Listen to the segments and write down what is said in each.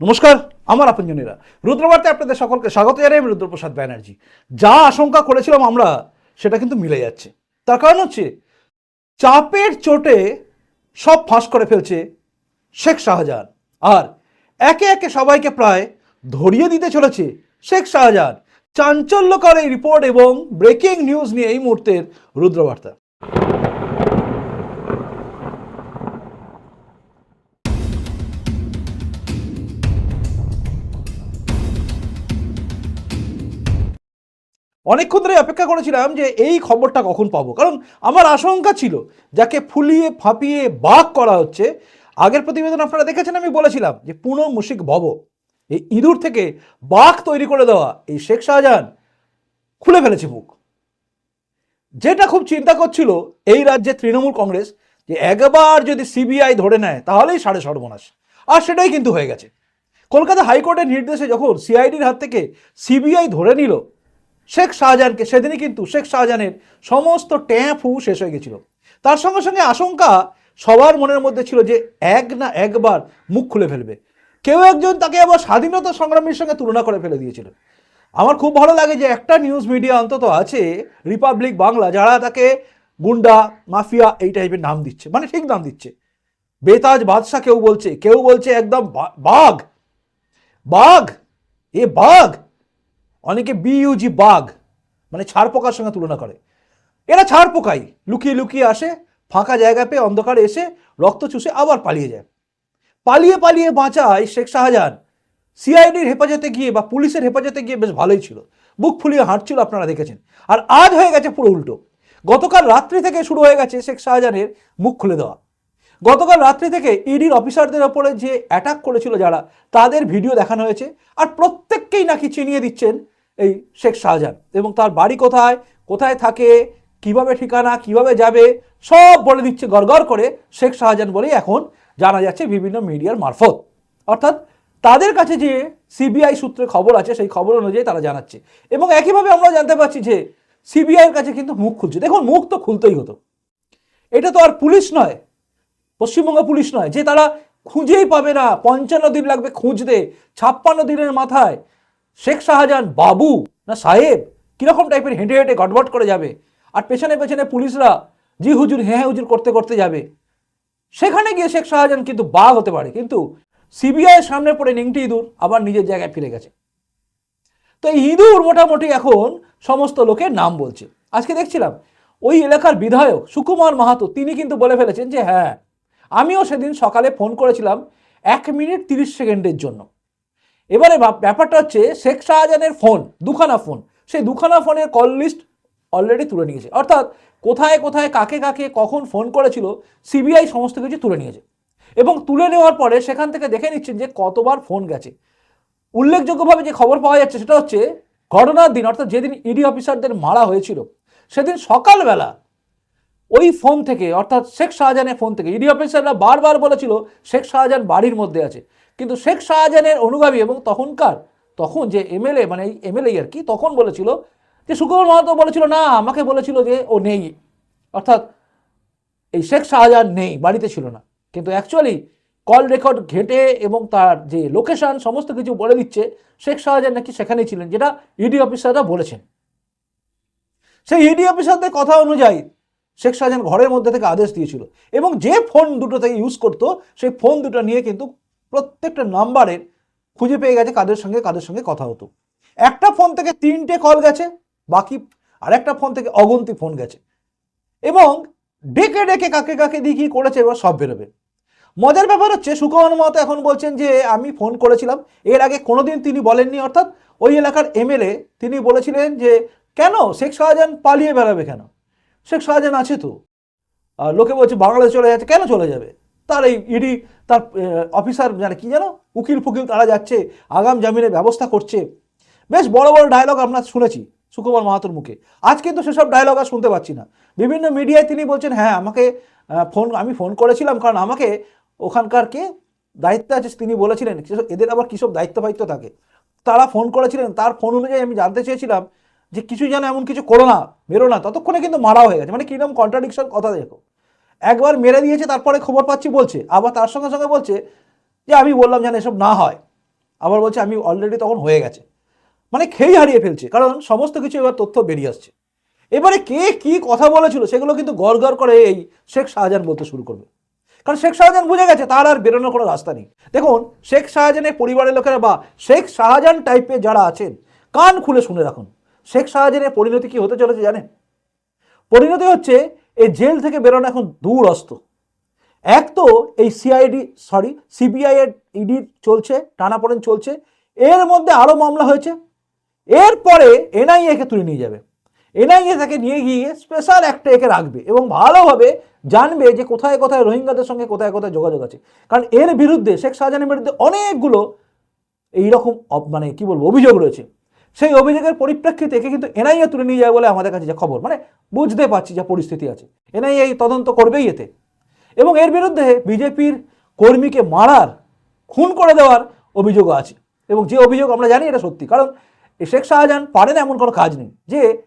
নমস্কার, আমার আপনজনেরা। রুদ্রবার্তে আপনাদের সকলকে স্বাগত জানাই আমি রুদ্রপ্রসাদ ব্যানার্জি। যা আশঙ্কা করেছিলাম আমরা, সেটা কিন্তু মিলে যাচ্ছে। তার কারণ হচ্ছে, চাপের চোটে সব ফাঁস করে ফেলছে শেখ শাহজাহান। আর একে একে সবাইকে প্রায় ধরিয়ে দিতে চলেছে শেখ শাহজাহান। চাঞ্চল্যকর এই রিপোর্ট এবং ব্রেকিং নিউজ নিয়ে এই মুহূর্তের রুদ্রবার্তা। অনেকক্ষণ ধরে অপেক্ষা করেছিলাম যে এই খবরটা কখন পাবো। কারণ আমার আশঙ্কা ছিল, যাকে ফুলিয়ে ফাঁপিয়ে বাঘ করা হচ্ছে, আগের প্রতিবেদন আপনারা দেখেছেন, আমি বলেছিলাম যে পুনঃ মুশিক ভব, এই ইঁদুর থেকে বাঘ তৈরি করে দেওয়া এই শেখ শাহজাহান খুলে ফেলেছে মুখ। যেটা খুব চিন্তা করছিল এই রাজ্যে তৃণমূল কংগ্রেস যে একবার যদি সিবিআই ধরে নেয়, তাহলেই সাড়ে সর্বনাশ। আর সেটাই কিন্তু হয়ে গেছে। কলকাতা হাইকোর্টের নির্দেশে যখন সিআইডির হাত থেকে সিবিআই ধরে নিল শেখ শাহজাহানকে, সেদিনই কিন্তু শেখ শাহজাহানের সমস্ত ট্যাঁফু শেষ হয়ে গেছিল। তার সঙ্গে সঙ্গে আশঙ্কা সবার মনের মধ্যে ছিল যে এক না একবার মুখ খুলে ফেলবে। কেউ একজন তাকে আবার স্বাধীনতা সংগ্রামীর সঙ্গে তুলনা করে ফেলে দিয়েছিল। আমার খুব ভালো লাগে যে একটা নিউজ মিডিয়া অন্তত আছে রিপাবলিক বাংলা যারা তাকে গুন্ডা, মাফিয়া এই টাইপের নাম দিচ্ছে। মানে ঠিক নাম দিচ্ছে। বেতাজ বাদশাহ কেউ বলছে কেউ বলছে একদম বাঘ বাঘ, এ বাঘ। অনেকে বিইউজি বাঘ মানে ছাড় পোকার সঙ্গে তুলনা করে। এরা ছাড় পোকাই, লুকিয়ে লুকিয়ে আসে, ফাঁকা জায়গা পেয়ে অন্ধকারে এসে রক্ত চুষে আবার পালিয়ে যায়। পালিয়ে পালিয়ে বাঁচায় শেখ শাহজাহান। সিআইডির হেফাজতে গিয়ে বা পুলিশের হেফাজতে গিয়ে বেশ ভালোই ছিল। বুক ফুলিয়ে হাঁটছিল আপনারা দেখেছেন। আর আজ হয়ে গেছে পুরো উল্টো। গতকাল রাত্রি থেকে শুরু হয়ে গেছে শেখ শাহজাহানের মুখ খুলে দেওয়া। গতকাল রাত্রি থেকে ইডির অফিসারদের ওপরে যে অ্যাটাক করেছিল যারা, তাদের ভিডিও দেখানো হয়েছে। আর প্রত্যেককেই নাকি চিনিয়ে দিচ্ছেন এই শেখ শাহজাহান। এবং তার বাড়ি কোথায় কোথায় থাকে, কীভাবে ঠিকানা, কীভাবে যাবে, সব বলে দিচ্ছে গড়গড় করে শেখ শাহজাহান বলেই এখন জানা যাচ্ছে বিভিন্ন মিডিয়ার মারফত। অর্থাৎ তাদের কাছে যে সিবিআই সূত্রে খবর আছে, সেই খবর অনুযায়ী তারা জানাচ্ছে। এবং একইভাবে আমরা জানতে পারছি যে সিবিআইয়ের কাছে কিন্তু মুখ খুলছে। দেখুন, মুখ তো খুলতেই হতো। এটা তো আর পুলিশ নয়। পশ্চিমবঙ্গ পুলিশ নয়, যে তারা খুঁজেই পাবে না। পঞ্চান্ন দিন লাগবে খুঁজতে, ছাপ্পান্ন দিনের মাথায়। শেখ শাহজাহান, বাবু না সাহেব? কীরকম টাইপের হেঁটে হেঁটে গটবট করে যাবে। আর পেছনে পেছনে পুলিশরা, জি হুজুর হ্যাঁ হুজুর করতে করতে যাবে। সেখানে গিয়ে শেখ শাহজাহান কিন্তু বাঘ হতে পারে। কিন্তু সিবিআই সামনে পড়ে নিংটি ইঁদুর, আবার নিজের জায়গায় ফিরে গেছে। তো এই ইঁদুর মোটামুটি এখন সমস্ত লোকের নাম বলছে। আজকে দেখছিলাম, ওই এলাকার বিধায়ক সুকুমার মাহাতো, তিনি কিন্তু বলে ফেলেছেন যে হ্যাঁ আমিও সেদিন সকালে ফোন করেছিলাম এক মিনিট তিরিশ সেকেন্ডের জন্য। এবারে ব্যাপারটা হচ্ছে শেখ শাহজাহানের ফোন, দুখানা ফোন, সেই দুখানা ফোনের কল লিস্ট অলরেডি তুলে নিয়েছে। অর্থাৎ কোথায় কোথায় কাকে কাকে কখন ফোন করেছিল সিবিআই সমস্ত কিছু তুলে নিয়েছে। এবং তুলে নেওয়ার পরে সেখান থেকে দেখে নিচ্ছেন যে কতবার ফোন গেছে। উল্লেখযোগ্যভাবে যে খবর পাওয়া যাচ্ছে সেটা হচ্ছে ঘটনার দিন, অর্থাৎ যেদিন ইডি অফিসারদের মারা হয়েছিল, সেদিন সকালবেলা ওই ফোন থেকে, অর্থাৎ শেখ শাহজাহানের ফোন থেকে ইডি অফিসাররা বারবার বলেছিল শেখ শাহজাহান বাড়ির মধ্যে আছে। কিন্তু শেখ শাহজাহানের অনুগামী এবং তখনকার, তখন যে এমএলএ মানে এই এমএলএ আর কি, তখন বলেছিল যে সুকুমার মাহাতো বলেছিল, না, আমাকে বলেছিল যে ও নেই। অর্থাৎ এই শেখ শাহজাহান নেই, বাড়িতে ছিল না। কিন্তু অ্যাকচুয়ালি কল রেকর্ড ঘেটে এবং তার যে লোকেশন সমস্ত কিছু বলে দিচ্ছে, শেখ শাহজাহান নাকি সেখানেই ছিলেন, যেটা ইডি অফিসাররা বলেছেন। সেই ইডি অফিসারদের কথা অনুযায়ী শেখ শাহজাহান ঘরের মধ্যে থেকে আদেশ দিয়েছিল। এবং যে ফোন দুটো থেকে ইউজ করতো, সেই ফোন দুটো নিয়ে কিন্তু প্রত্যেকটা নাম্বারের খুঁজে পেয়ে গেছে কাদের সঙ্গে কাদের সঙ্গে কথা হতো। একটা ফোন থেকে তিনটে কল গেছে, বাকি আর একটা ফোন থেকে অগন্তি ফোন গেছে। এবং ডেকে ডেকে কাকে কাকে দিয়ে কী করেছে এবার সব বেরোবে। মজার ব্যাপার হচ্ছে সুকুমার মাহাতো এখন বলছেন যে, আমি ফোন করেছিলাম। এর আগে কোনোদিন তিনি বলেননি। অর্থাৎ ওই এলাকার এমএলএ তিনি বলেছিলেন যে, কেন? শেখ শাহজাহান পালিয়ে বেড়াবে কেন? শেখ শাহজাহান আছে তো। আর লোকে বলছে, বাংলাদেশ চলে যাচ্ছে, কেন চলে যাবে? তার এই ইডি, তার অফিসার মানে কি জানো? উকিল ফুকিল তারা যাচ্ছে, আগাম জামিনের ব্যবস্থা করছে। বেশ বড় বড় ডায়লগ আমরা শুনেছি সুকুমার মাহাতোর মুখে। আজ কিন্তু সেসব ডায়লগ আর শুনতে পাচ্ছি না। বিভিন্ন মিডিয়ায় তিনি বলছেন হ্যাঁ আমাকে ফোন আমি ফোন করেছিলাম, কারণ আমাকে ওখানকার কে দায়িত্বে আছে তিনি বলেছিলেন, এদের আবার কিসব দায়িত্ব ফায়িত্ব থাকে? তারা ফোন করেছিলেন, তার ফোন অনুযায়ী আমি জানতে চেয়েছিলাম যে কিছু যেন এমন কিছু করো না, মেরো না, ততক্ষণে কিন্তু মারা হয়ে গেছে। মানে কীরকম কন্ট্রাডিকশন কথা দেখো। একবার মেরে দিয়েছে, তারপরে খবর পাচ্ছি বলছে, আবার তার সঙ্গে সঙ্গে বলছে যে, আমি বললাম যেন এসব না হয়। আবার বলছে, আমি অলরেডি তখন হয়ে গেছে। মানে খেই হারিয়ে ফেলছে, কারণ সমস্ত কিছু এবার তথ্য বেরিয়ে আসছে। এবারে কে কি কথা বলেছিল, সেগুলো কিন্তু গড় করে এই শেখ শাহজাহান বলতে শুরু করবে। কারণ শেখ শাহজাহান বুঝে গেছে, তার আর বেরোনোর কোনো রাস্তা নেই। দেখুন, শেখ শাহজাহানের পরিবারের লোকেরা বা শেখ শাহজাহান টাইপের যারা আছেন, কান খুলে শুনে রাখুন। শেখ শাহজাহানের পরিণতি কি হতে চলেছে জানেন? পরিণতি হচ্ছে এই জেল থেকে বেরোনো এখন দূর দূরস্ত এক তো এই সিআইডি সরি সিবিআই এর ইডি চলছে, টানাপোড়েন চলছে। এর মধ্যে আরও মামলা হয়েছে। এরপরে এনআইএ কে তুলে নিয়ে যাবে। এনআইএ তাকে নিয়ে গিয়ে স্পেশাল একটা একে রাখবে এবং ভালোভাবে জানবে যে কোথায় কোথায় রোহিঙ্গাদের সঙ্গে কোথায় কোথায় যোগাযোগ আছে। কারণ এর বিরুদ্ধে শেখ শাহজাহানের বিরুদ্ধে অনেকগুলো এইরকম মানে কি বলব, অভিযোগ রয়েছে। সেই অভিযোগের পরিপ্রেক্ষিতে একে কিন্তু এনআইএ তুলে নিয়ে যায় বলে আমাদের কাছে যে খবর। মানে বুঝতে পারছি যে পরিস্থিতি আছে। এনআইএ তদন্ত করবেই এতে। এবং এর বিরুদ্ধে বিজেপির কর্মীকে মারার, খুন করে দেওয়ার অভিযোগও আছে। এবং যে অভিযোগ আমরা জানি এটা সত্যি। কারণ শেখ শাহজাহান পারেন এমন কোনো কাজ নেই। যে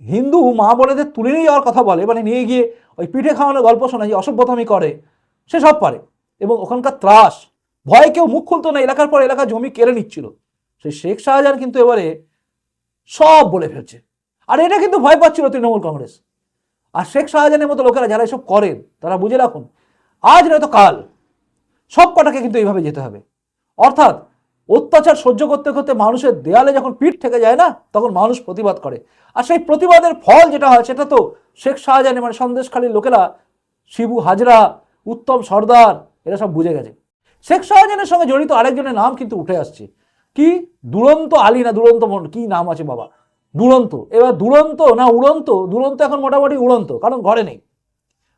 হিন্দু মা বোনেদের তুলে নিয়ে যাওয়ার কথা বলে মানে নিয়ে গিয়ে ওই পিঠে খাওয়ানোর গল্প শোনা যে অসভ্যতামি করে, সে সব পারে। এবং ওখানকার ত্রাস, ভয়ে কেউ মুখ খুলতো না, এলাকার পর এলাকা জমি কেড়ে নিচ্ছিল। সেই শেখ শাহজাহান কিন্তু এবারে সব বলে ফেলছে। আর এটা কিন্তু ভয় পাচ্ছিল তৃণমূল কংগ্রেস। আর শেখ শাহজাহানের মতো লোকেরা যারা এসব করেন তারা বুঝে রাখুন, আজ নয়তো কাল সব কটাকে কিন্তু এইভাবে যেতে হবে। অর্থাৎ অত্যাচার সহ্য করতে করতে মানুষের দেয়ালে যখন পিঠ থেকে যায় না, তখন মানুষ প্রতিবাদ করে। আর সেই প্রতিবাদের ফল যেটা হয়, সেটা তো শেখ শাহজাহানের মানে সন্দেশখালীর লোকেরা, শিবু হাজরা, উত্তম সর্দার, এরা সব বুঝে গেছে। শেখ শাহজাহানের সঙ্গে জড়িত আরেকজনের নাম কিন্তু উঠে আসছে। কি? দুরন্ত আলী না দুরন্ত কি নাম আছে বাবা? দুরন্ত। এবার দুরন্ত না উড়ন্ত? দুরন্ত এখন মোটামুটি উড়ন্ত, কারণ ঘরে নেই।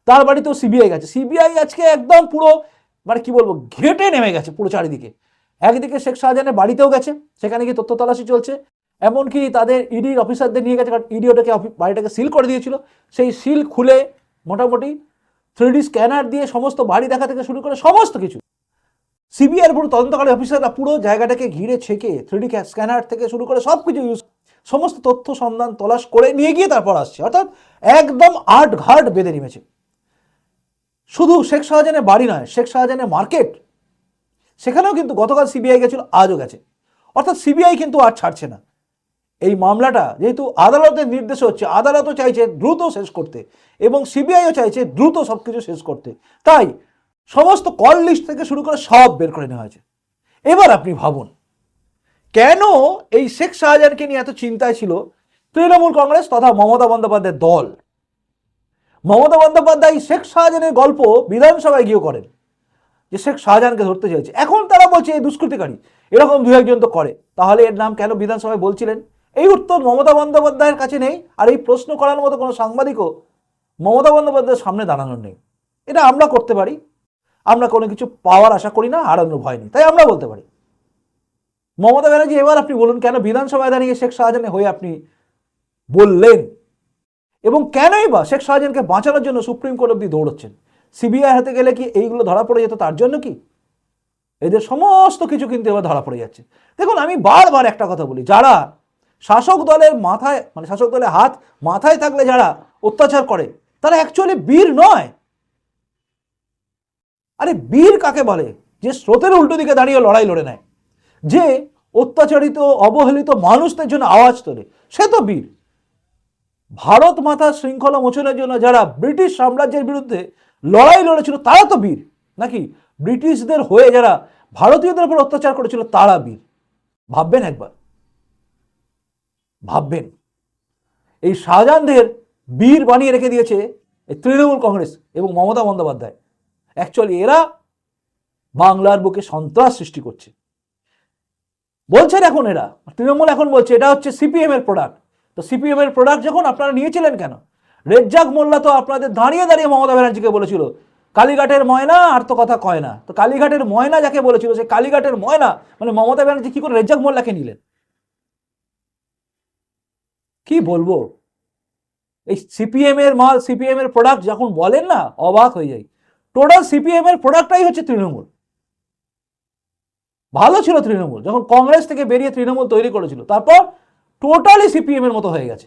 তার বাড়িতেও সিবিআই গেছে। সিবিআই আজকে একদম পুরো মানে কি বলব, ঘেটে নেমে গেছে পুরো চারিদিকে। একদিকে শেখ শাহজাহানের বাড়িতেও গেছে, সেখানে গিয়ে তথ্য তল্লাশি চলছে। এমনকি তাদের ইডির অফিসারদের নিয়ে গেছে, কারণ ইডি ওটাকে অফি- বাড়িটাকে সিল করে দিয়েছিল। সেই সিল খুলে মোটামুটি থ্রিডি স্ক্যানার দিয়ে সমস্ত বাড়ি দেখা থেকে শুরু করে সমস্ত কিছু সিবিআইয়ের পুরো তদন্তকারী অফিসাররা পুরো জায়গাটাকে ঘিরে ছেঁকে থ্রিডি স্ক্যানার থেকে শুরু করে সব কিছু ইউজ সমস্ত তথ্য সন্ধান তলাশ করে নিয়ে গিয়ে তারপর আসছে। অর্থাৎ একদম আট ঘাট বেঁধে নেমেছে। শুধু শেখ শাহজাহানের বাড়ি নয়, শেখ শাহজাহানের মার্কেট সেখানেও কিন্তু গতকাল সিবিআই গেছিল, আজও গেছে। অর্থাৎ সিবিআই কিন্তু আর ছাড়ছে না। এই মামলাটা যেহেতু আদালতের নির্দেশ হচ্ছে, আদালতও চাইছে দ্রুত শেষ করতে এবং সিবিআইও চাইছে দ্রুত সব কিছু শেষ করতে। তাই সমস্ত কল লিস্ট থেকে শুরু করে সব বের করে নেওয়া হয়েছে। এবার আপনি ভাবুন, কেন এই শেখ শাহজাহানকে নিয়ে এত চিন্তায় ছিল তৃণমূল কংগ্রেস তথা মমতা বন্দ্যোপাধ্যায়ের দল? মমতা বন্দ্যোপাধ্যায় শেখ শাহজাহানের গল্প বিধানসভায় গিয়েও করেন, যে শেখ শাহজাহানকে ধরতে চাইছে এখন তারা বলছে, এই দুষ্কৃতিকারী, এরকম দু একজন তো করে। তাহলে এর নাম কেন বিধানসভায় বলছিলেন? এই উত্তর মমতা বন্দ্যোপাধ্যায়ের কাছে নেই, আর এই প্রশ্ন করার মতো কোনো সাংবাদিকও মমতা বন্দ্যোপাধ্যায়ের সামনে দাঁড়ানোর নেই। এটা আমরা করতে পারি। আমরা কোনো কিছু পাওয়ার আশা করি না, হারানোর ভয় নেই। তাই আমরা বলতে পারি। মমতা ব্যানার্জি, এবার আপনি বলুন, কেন বিধানসভায় দাঁড়িয়ে শেখ শাহজাহানের হয়ে আপনি বললেন? এবং কেনই বা শেখ শাহজাহানকে বাঁচানোর জন্য সুপ্রিম কোর্ট অব্দি দৌড়চ্ছেন? সিবিআই হাতে গেলে কি এইগুলো ধরা পড়ে যেত তার জন্য কি? এদের সমস্ত কিছু কিন্তু এবার ধরা পড়ে যাচ্ছে। দেখুন, আমি বারবার একটা কথা বলি, যারা শাসক দলের মাথায় মানে শাসক দলের হাত মাথায় থাকলে যারা অত্যাচার করে, তারা অ্যাকচুয়ালি বীর নয়। আরে বীর কাকে বলে? যে স্রোতের উল্টো দিকে দাঁড়িয়ে লড়াই লড়ে নেয়। যে অত্যাচারিত, অবহেলিত মানুষদের জন্য আওয়াজ তোলে, সে তো বীর। ভারত মাতা শৃঙ্খলা মোচনের জন্য যারা ব্রিটিশ সাম্রাজ্যের বিরুদ্ধে লড়াই লড়েছিল, তারা তো বীর। নাকি ব্রিটিশদের হয়ে যারা ভারতীয়দের উপর অত্যাচার করেছিল, তারা বীর? ভাববেন একবার। ভাববেন। এই শাহজাহানদের বীর বানিয়ে রেখে দিয়েছে এই তৃণমূল কংগ্রেস এবং মমতা বন্দ্যোপাধ্যায়। অ্যাকচুয়ালি এরা বাংলার বুকে সন্ত্রাস সৃষ্টি করছে। বলছেন এখন এরা, তৃণমূল এখন বলছে, এটা হচ্ছে সিপিএম এর প্রোডাক্ট তো সিপিএম এর প্রোডাক্ট যখন আপনারা নিয়েছিলেন কেন? রেজ্জাক মোল্লা তো আপনাদের দাঁড়িয়ে দাঁড়িয়ে মমতা ব্যানার্জিকে বলেছিল, কালীঘাটের ময়না আর তো কথা কয় না। তো কালীঘাটের ময়না যাকে বলেছিল, সে কালীঘাটের ময়না মানে মমতা ব্যানার্জি কি করে রেজ্জাক মোল্লাকে নিলেন? কি বলব? এই সিপিএম এর মাল সিপিএম এর প্রোডাক্ট যখন বলেন না, অবাক হয়ে যাই। টোটাল সিপিএম এর প্রোডাক্টটাই হচ্ছে তৃণমূল। ভালো ছিল তৃণমূল, যখন কংগ্রেস থেকে বেরিয়ে তৃণমূল তৈরি করেছিল। তারপর টোটালি সিপিএম এর মতো হয়ে গেছে।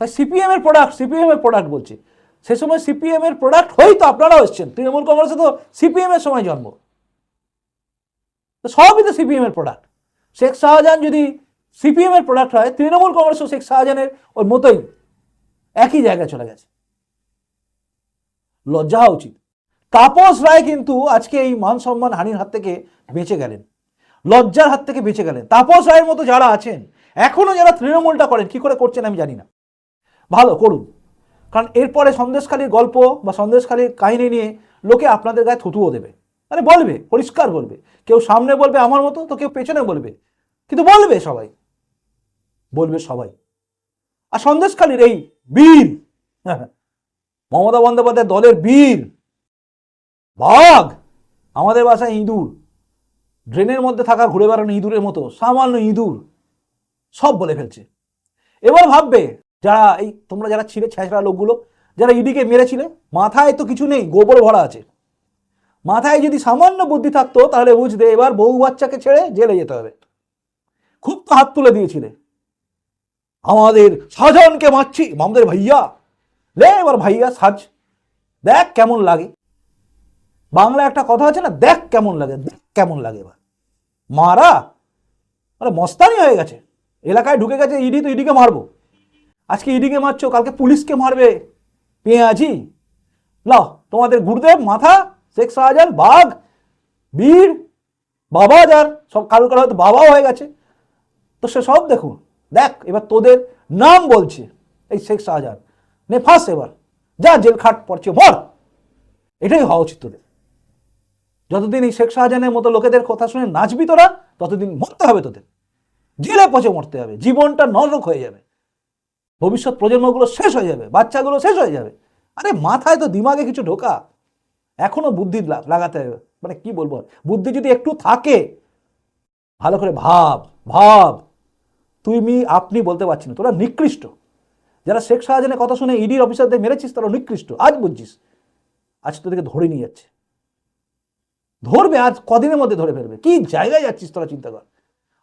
তাই সিপিএম এর প্রোডাক্ট সিপিএম এর প্রোডাক্ট বলছি। সে সময় সিপিএম এর প্রোডাক্ট হয়েই তো আপনারাও এসছেন। তৃণমূল কংগ্রেসে তো সিপিএম এর সময় জন্ম। সবই তো সিপিএম এর প্রোডাক্ট শেখ শাহজাহান যদি সিপিএম এর প্রোডাক্ট হয়, তৃণমূল কংগ্রেসও শেখ শাহজাহানের ওর মতোই একই জায়গায় চলে গেছে। লজ্জা হওয়া উচিত। তাপস রায় কিন্তু আজকে এই মান সম্মান হানির হাত থেকে বেঁচে গেলেন। লজ্জার হাত থেকে বেঁচে গেলেন। তাপস রায়ের মতো যারা আছেন, এখনও যারা তৃণমূলটা করেন, কি করে করছেন আমি জানি না। ভালো, করুন। কারণ এরপরে সন্দেশখালীর গল্প বা সন্দেশখালীর কাহিনী নিয়ে লোকে আপনাদের গায়ে থুতুও দেবে। মানে বলবে, পরিষ্কার বলবে। কেউ সামনে বলবে আমার মতো, তো কেউ পেছনে বলবে। কিন্তু বলবে সবাই। বলবে সবাই। আর সন্দেশখালীর এই বীর মমতা বন্দ্যোপাধ্যায় দলের বীর। বাঘ! আমাদের বাসায় ইঁদুর। ড্রেনের মধ্যে থাকা ঘুরে বেড়ানো ইঁদুরের মতো, সামান্য ইঁদুর। সব বলে ফেলছে। এবার ভাববে, যারা এই, তোমরা যারা ছিলে ছেঁচড়া লোকগুলো, যারা ইডিকে মেরেছিলে, মাথায় তো কিছু নেই, গোবর ভরা আছে। মাথায় যদি সামান্য বুদ্ধি থাকতো, তাহলে বুঝতে এবার বউ বাচ্চাকে ছেড়ে জেলে যেতে হবে। খুব তো হাত তুলে দিয়েছিলে। আমাদের সাজানকে মারছি আমাদের ভাইয়া। লে এবার ভাইয়া সাজ। দেখ কেমন লাগে। বাংলা একটা কথা আছে না, দেখ কেমন লাগে, দেখ কেমন লাগে এবার। মারা? আরে মস্তানি হয়ে গেছে। এলাকায় ঢুকে গেছে ইডি, তো ইডিকে মারবো। আজকে ইডিকে মারছো, কালকে পুলিশকে মারবে। পেঁয়াজি? লাও তোমাদের গুরুদেব, মাথা, শেখ শাহজাহান, বাঘ, বীর, বাবা যার, সব কারও কারও হয়তো বাবাও হয়ে গেছে। তো সে সব দেখুন। দেখ, এবার তোদের নাম বলছে এই শেখ শাহজাহান। নে ফাঁস এবার যা জেল খাট পড়ছে মর এটাই হওয়া উচিত তোদের। যতদিন এই শেখ শাহজাহানের মতো লোকেদের কথা শুনে নাচবি তোরা, ততদিন মরতে হবে তোদের। জেলে পচে মরতে হবে, জীবনটা নরক হয়ে যাবে। ভবিষ্যৎ প্রজন্মগুলো শেষ হয়ে যাবে, বাচ্চাগুলো শেষ হয়ে যাবে। আরে মাথায় তো দিমাগে কিছু ঢোকা। এখনও বুদ্ধি লাগাতে হবে। মানে কি বলব? বুদ্ধি যদি একটু থাকে, ভালো করে ভাব ভাব। তুমি আপনি বলতে পারছি না। তোরা নিকৃষ্ট। যারা শেখ শাহজাহানের কথা শুনে ইডির অফিসারদের মেরেছিস, তারা নিকৃষ্ট। আজ বুঝছিস। আজ তোদেরকে ধরে নিয়ে যাচ্ছে। ধরবে, আজ কদিনের মধ্যে ধরে ফেলবে। কি জায়গায় যাচ্ছিস তোরা, চিন্তা কর।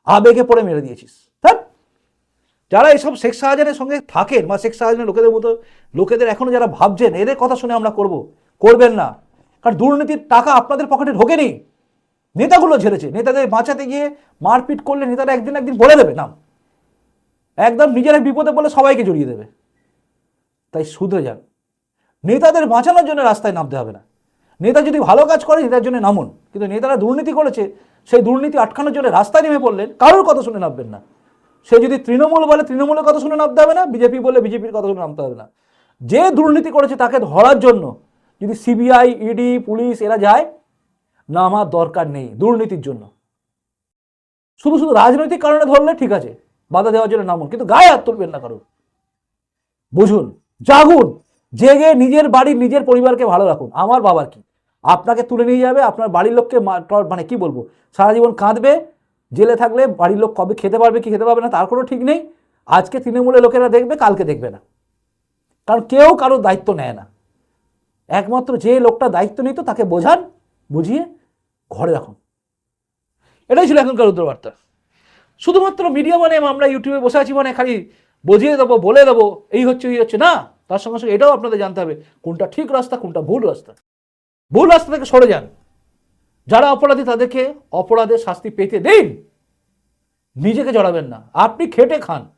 আবেগে পড়ে মেরে দিয়েছিস। হ্যাঁ যারা এইসব শেখ শাহজাহানের সঙ্গে থাকেন বা শেখ শাহজাহানের লোকেদের মতো, লোকেদের এখনও যারা ভাবছেন, এদের কথা শুনে আমরা করব। করবেন না। কারণ দুর্নীতির টাকা আপনাদের পকেটে ঢোকেনি। নেতাগুলো ঝেড়েছে। নেতাদের বাঁচাতে গিয়ে মারপিট করলে নেতারা একদিন একদিন বলে দেবে, নাম। একদম নিজেরা বিপদে বলে সবাইকে জড়িয়ে দেবে। তাই শুধরে যান। নেতাদের বাঁচানোর জন্য রাস্তায় নামতে হবে না। নেতা যদি ভালো কাজ করে, নেতার জন্য নামুন। কিন্তু নেতারা দুর্নীতি করেছে, সেই দুর্নীতি আটকানোর জন্য রাস্তায় নেমে পড়লেন, কারোর কথা শুনে নামবেন না। সে যদি তৃণমূল বলে, তৃণমূলের কথা শুনে নামতে হবে না, বিজেপি বলে, বিজেপির কথা শুনে নামতে হবে না। যে দুর্নীতি করেছে, তাকে ধরার জন্য যদি সিবিআই, ইডি, পুলিশ, এরা যায়, নামার দরকার নেই দুর্নীতির জন্য। শুধু শুধু রাজনৈতিক কারণে ধরলে ঠিক আছে, বাধা দেওয়ার জন্য নামুন, কিন্তু গায়ে হাত তুলবেন না কারণ বুঝুন জাগুন, জেগে নিজের বাড়ির নিজের পরিবারকে ভালো রাখুন। আমার বাবার কি? আপনাকে তুলে নিয়ে যাবে, আপনার বাড়ির লোককে মানে কি বলব? সারা জীবন কাঁদবে, জেলে থাকলে বাড়ির লোক কবে খেতে পারবে, কি খেতে পারবে না, তার কোনো ঠিক নেই। আজকে তৃণমূলের লোকেরা দেখবে, কালকে দেখবে না। কারণ কেউ কারোর দায়িত্ব নেয় না। একমাত্র যে লোকটা দায়িত্ব নিত, তাকে বোঝান, বুঝিয়ে ঘরে রাখুন। এটাই ছিল এখনকার রুদ্রবার্তা শুধুমাত্র মিডিয়া মানে আমরা ইউটিউবে বসে আছি মানে খালি বুঝিয়ে দেবো, বলে দেবো, এই হচ্ছে এই হচ্ছে। না, তার সঙ্গে সঙ্গে এটাও আপনাদের জানতে হবে, কোনটা ঠিক রাস্তা, কোনটা ভুল রাস্তা। ভুল রাস্তা থেকে সরে যান। যারা অপরাধী, তাদেরকে অপরাধের শাস্তি পেতে দিন। নিজেকে জড়াবেন না। আপনি খেটে খান।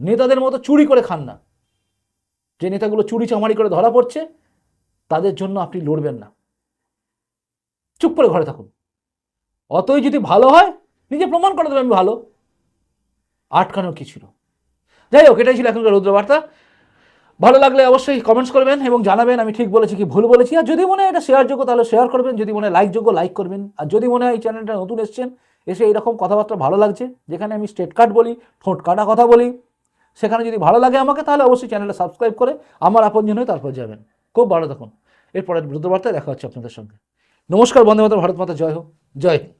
নেতাদের মতো চুরি করে খান না। যে নেতাগুলো চুরি চামারি করে ধরা পড়ছে, তাদের জন্য আপনি লড়বেন না। চুপ করে ঘরে থাকুন। অতই যদি ভালো হয়, নিজে প্রমাণ করে দেবে আমি ভালো। আটকানোর কি ছিল? যাই হোক, এটাই ছিল এখনকার রুদ্রবার্তা। ভালো লাগলে অবশ্যই কমেন্টস করবেন এবং জানাবেন, আমি ঠিক বলেছি কি ভুল বলেছি। আর যদি মনে হয় এটা শেয়ারযোগ্য তাহলে শেয়ার করবেন, যদি মনে হয় লাইকযোগ্য লাইক করবেন। আর যদি মনে হয় এই চ্যানেলটা নতুন এসছেন, এসে এইরকম কথাবার্তা ভালো লাগছে, যেখানে আমি স্টেট কাট বলি, ঠোঁট কাটা কথা বলি, সেখানে যদি ভালো লাগে আমাকে, তাহলে অবশ্যই চ্যানেলটা সাবস্ক্রাইব করে আমার আপনজন হয়ে তারপর যাবেন। খুব ভালো থাকুন। এরপরে রুদ্রবার্তায় দেখা হচ্ছে আপনাদের সঙ্গে। নমস্কার, বন্দে মাতা ভারত মাতা, জয় হোক। জয়। হিন্দ